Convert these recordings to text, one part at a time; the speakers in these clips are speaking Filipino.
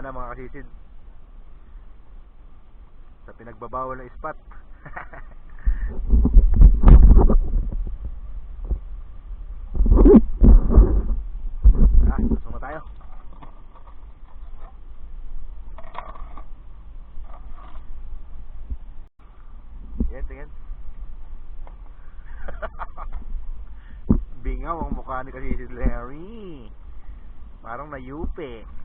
Mamamana mga kasisid. Sa pinagbabawal na spot. ah, susuma tayo. Tingin, tingin. Bingaw ang mukha ni kasi si Larry. Parang nayupi.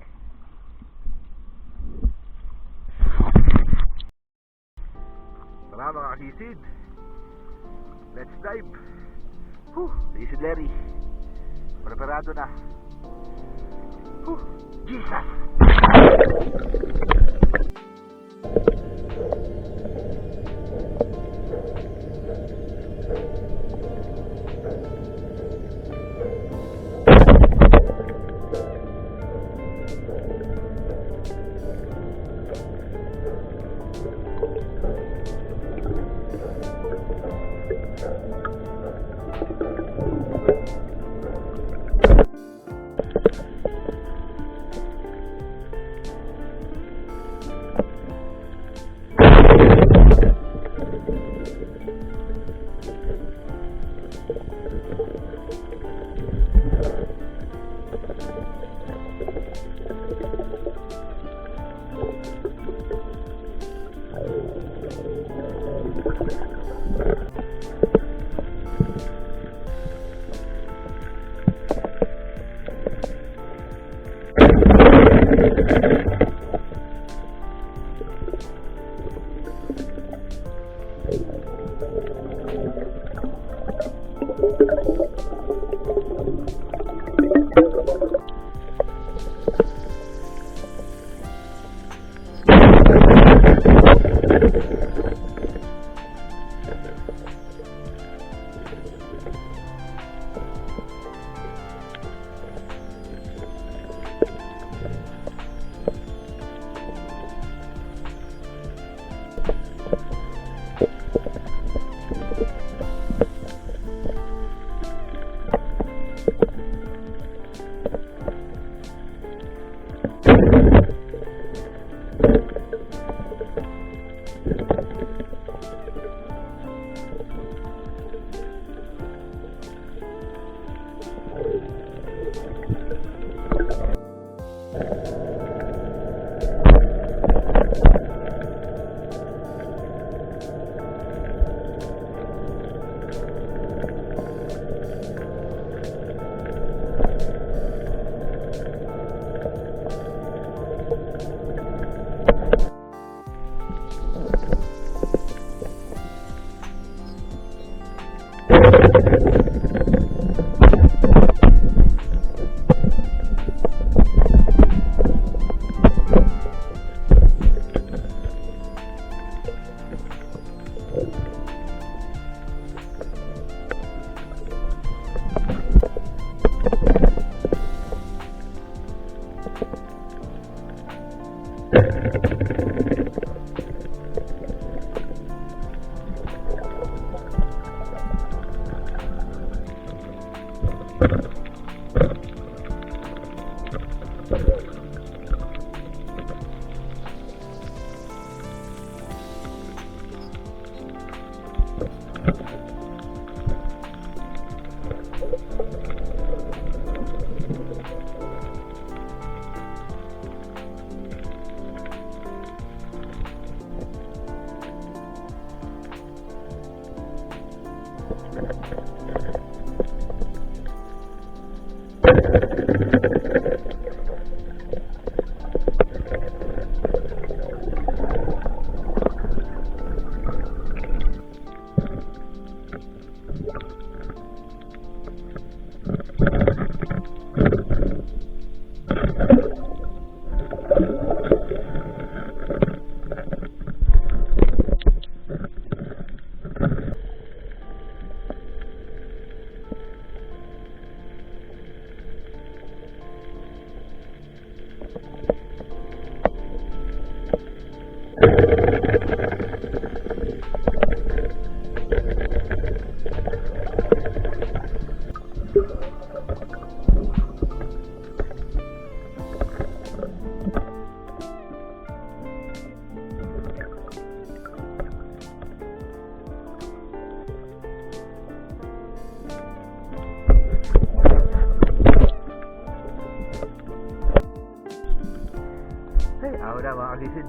Kasisid. Let's dive. Whew, si Larry. Preparado na. Whew, Jesus! はい。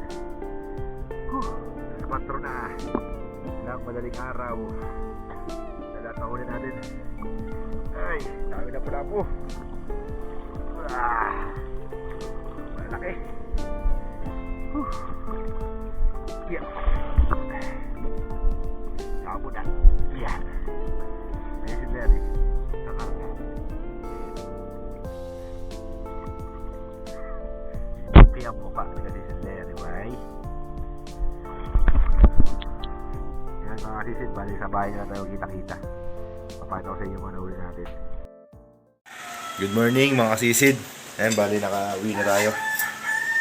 Kasisid. Huh, 4 na. Madaling araw. Lalat na huli natin. Ay, dami na pala po. Ah, malaki. Huh. Yeah. Sabo na. Larry. Sa karga. Kaya mukha kasi mga kasisid, bali sa bahay na tayo kita-kita. Papakita ko sa inyo mga nahuli natin. Good morning mga kasisid. Ayan, bali naka-uwi na tayo.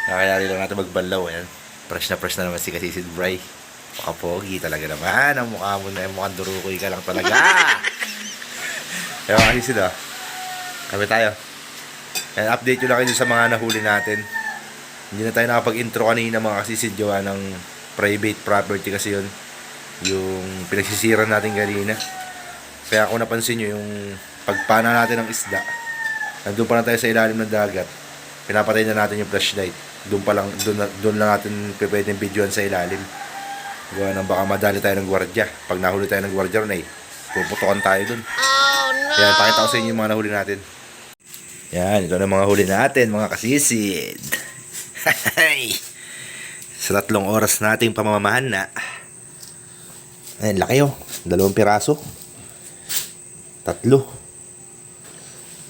Nakayari lang natin magbanlaw. Ayan. Fresh na fresh na naman si kasisid Bray. Makapogi talaga naman. Ang mukha mo na mukhang durukoy ka lang talaga. Kaya mga kasisid ah. Kami tayo. Ayan, update ko lang kayo sa mga nahuli natin. Hindi na tayo nakapag-intro kanina mga kasisid. Gawa ng private property kasi yun. Yung pinagsisira natin kanina. Kaya kung napansin nyo, yung pagpana natin ng isda, nandun pa na tayo sa ilalim ng dagat, pinapatay na natin yung flashlight. Doon pa lang, doon, na- doon lang natin pwedeng videoan sa ilalim. Gawa ng baka madali tayo ng gwardya. Pag nahuli tayo ng gwardya ron ay, puputokan tayo doon. Oh, no! Yan, pakita ko sa inyo yung mga nahuli natin. Yan, ito na mga huli natin, mga kasisid. sa tatlong oras nating pamamahan na. Ayun, laki oh. Dalawang piraso. Tatlo.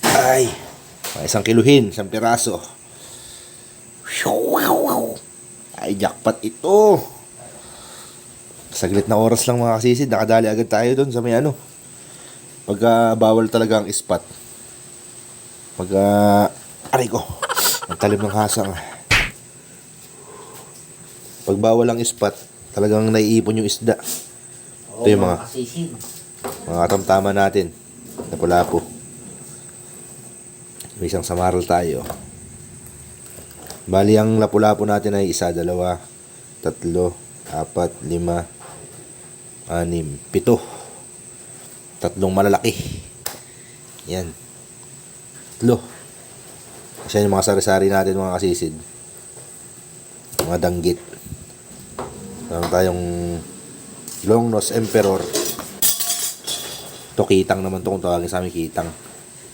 Ay. Isang kiluhin, isang piraso. Ay, jackpot ito. Saglit na oras lang mga kasisid. Nakadali agad tayo doon sa may ano. Pagka bawal talaga ang ispat. Pagka... Aray ko. Ang talim ng hasang. Pag bawal ang ispat, talagang naiipon yung isda. Ito yung mga-. Mga katamtama natin. Lapu-lapu. May isang samaral tayo. Bali ang lapu-lapu natin ay isa, dalawa, tatlo, apat, lima, anim, pito. Tatlong malalaki. Yan. Tatlo. Kasi yung mga sari-sari natin mga kasisid. Mga danggit. Meron tayong long nose emperor. Ito kitang naman to kung tawagin sa amin kitang.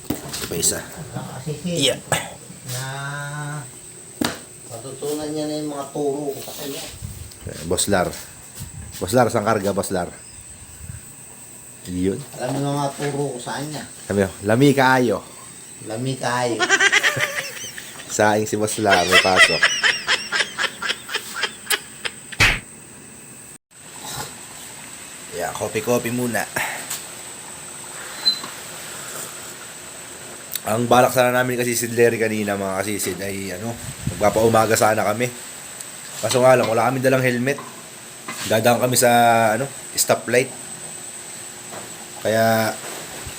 Ito pa isa. Yeah. Na matutunan niya na yung mga turo ko sa kanya. Eh, Boslar. Boslar, saan karga, Boslar? Yun. Alam mo mga turo ko sa kanya. Sabi mo, lami kaayo. Lami kayo. Saing si Boslar, may pasok. Yeah, kopi-kopi muna. Ang balak sana namin kasi si Larry kanina mga kasisid ay ano, magpapaumaga sana kami. Kaso nga lang, wala kami dalang helmet. Dadaan kami sa ano, stoplight. Kaya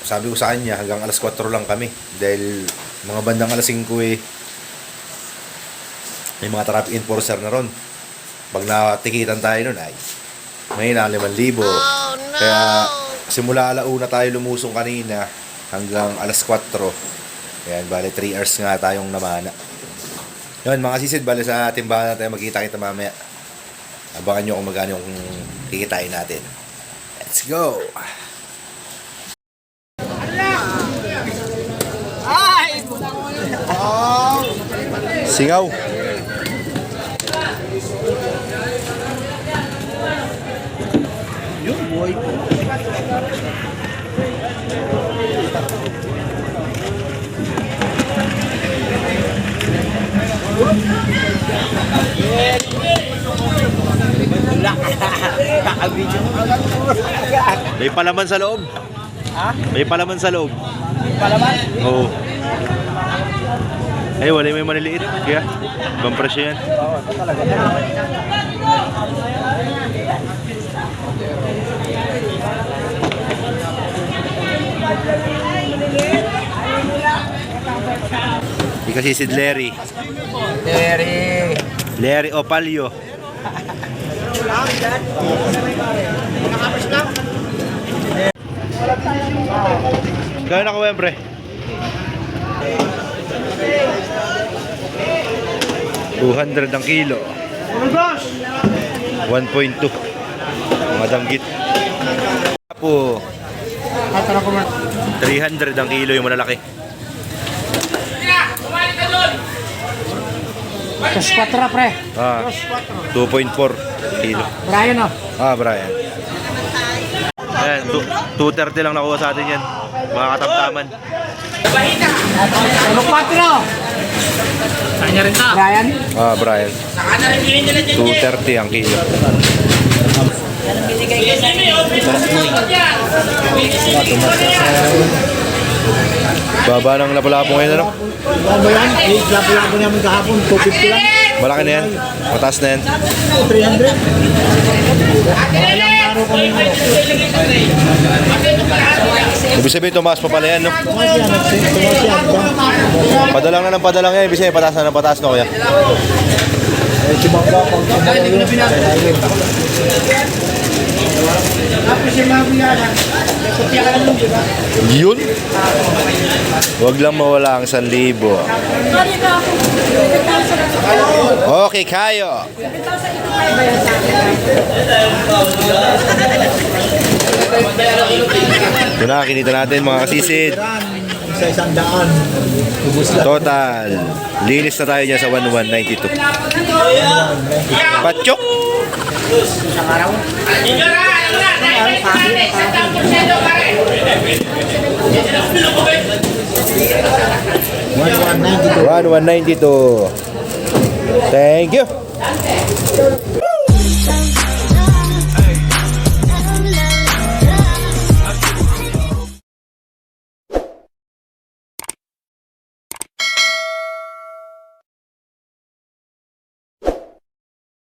sabi ko sa kanya hanggang alas 4 lang kami dahil mga bandang alas 5 eh may mga traffic enforcer na ron. Pag natikitan tayo nun ay may na 5,000. Kaya simula alauna tayo lumusong kanina hanggang alas 4. Ayan, bale 3 hours nga tayong namana. Yun, mga sisid, bale sa timbahan na tayo magkita-kita mamaya. Abangan nyo kung magkano yung kikitain natin. Let's go! Singaw! May palaman sa loob. Ha? May palaman sa loob. Palaman? Oo. Ay, wala may maliliit. Kaya, ibang presyo yan. Oo, talaga. Di kasi si Larry. Terry. Larry Opalio. Gano'n ako ba, pre? 200 ang kilo. 1.2. Mga danggit. Po. 300 ang kilo yung malalaki. Tapos 4 pre. Ah, 2.4 kilo. Brian oh. Ah, Brian. Ayan, tu- 230 lang nakuha sa atin yan. Mga katamtaman. Ano 4? Kanya rin ta. Brian. Ah, Brian. 230 ang kilo. Baba ng lapu-lapu ngayon, ano? Ano yan? Labo-labo namin kahapon, 250 lang. Malaki na yan. Mataas na yan. 300. Ibig sabihin, tumaas pa yan, no? Padalang na ng padalang yan. Ibig sabihin, pataas na ng pataas na, kuya. Eh, si Bangga, lang di ba? Yun? Huwag lang mawala ang 1,000. Okay, kayo. Ito na, kinita natin mga kasisid. Sa isang daan. Total. Linis na tayo dyan sa 1192. Patsok. One, one, ninety two. 1192. Thank you.